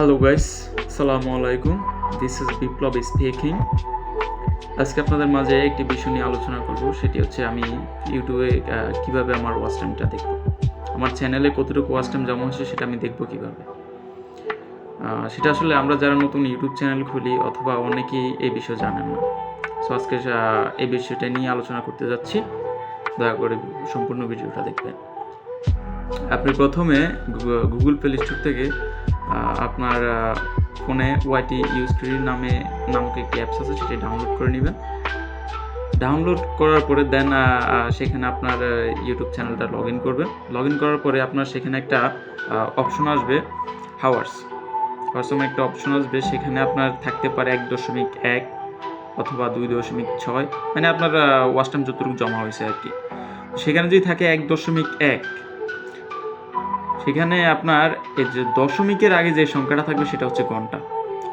Hello guys আসসালামু আলাইকুম this is Biplab speaking আজকে আপনাদের মাঝে একটি বিষয় নিয়ে আলোচনা করব। সেটি হচ্ছে আমি ইউটিউবে কীভাবে আমার ওয়াচ টাইমটা দেখব। আমার চ্যানেলে কতটুকু ওয়াচ টাইম জমা হচ্ছে সেটা আমি দেখব কীভাবে। সেটা আসলে আমরা যারা নতুন ইউটিউব চ্যানেল খুলি অথবা অনেকেই এই বিষয়ে জানেন না। সো আজকে এই বিষয়টা নিয়ে আলোচনা করতে যাচ্ছি। দয়া করে সম্পূর্ণ ভিডিওটা দেখবেন। আপনি প্রথমে গুগল প্লে স্টোর থেকে আপনার ফোনে ওয়াইটি ইউস্ট্রি নামে, নামক একটি অ্যাপস আছে, সেটি ডাউনলোড করে নেবেন। ডাউনলোড করার পরে দেন সেখানে আপনার ইউটিউব চ্যানেলটা লগ ইন করবেন। লগ ইন করার পরে আপনার সেখানে একটা অপশন আসবে হাওয়ার্স হাওয়ার্স একটা অপশন আসবে, সেখানে আপনার থাকতে পারে এক দশমিক এক অথবা দুই দশমিক ছয়। মানে আপনার টাইম যতটুকু জমা হয়েছে আর কি। সেখানে যদি থাকে এক দশমিক এক সেখানে আপনার এই যে দশমিকের আগে যে সংখ্যাটা থাকবে সেটা হচ্ছে ঘণ্টা।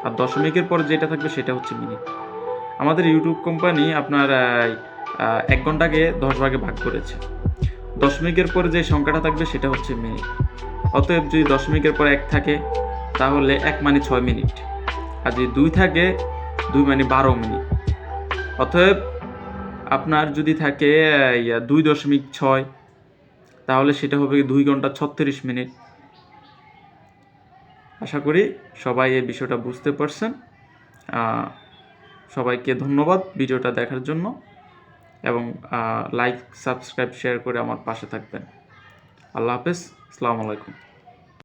আর দশমিকের পর যেটা থাকবে সেটা হচ্ছে মিনিট। আমাদের ইউটিউব কোম্পানি আপনার এক ঘন্টাকে দশ ভাগে ভাগ করেছে। দশমিকের পরে যে সংখ্যাটা থাকবে সেটা হচ্ছে মিনিট। অতএব যদি দশমিকের পর এক থাকে, তাহলে এক মানে ছয় মিনিট। আর যদি দুই থাকে, দুই মানে বারো মিনিট। অতএব আপনার যদি থাকে দুই দশমিক ছয় তাহলে সেটা হবে দুই ঘণ্টা ছত্রিশ মিনিট। আশা করি সবাই এই বিষয়টা বুঝতে পারছেন। সবাইকে ধন্যবাদ ভিডিওটা দেখার জন্য এবং লাইক সাবস্ক্রাইব শেয়ার করে আমার পাশে থাকবেন। আল্লাহ হাফেজ, আসসালামু আলাইকুম।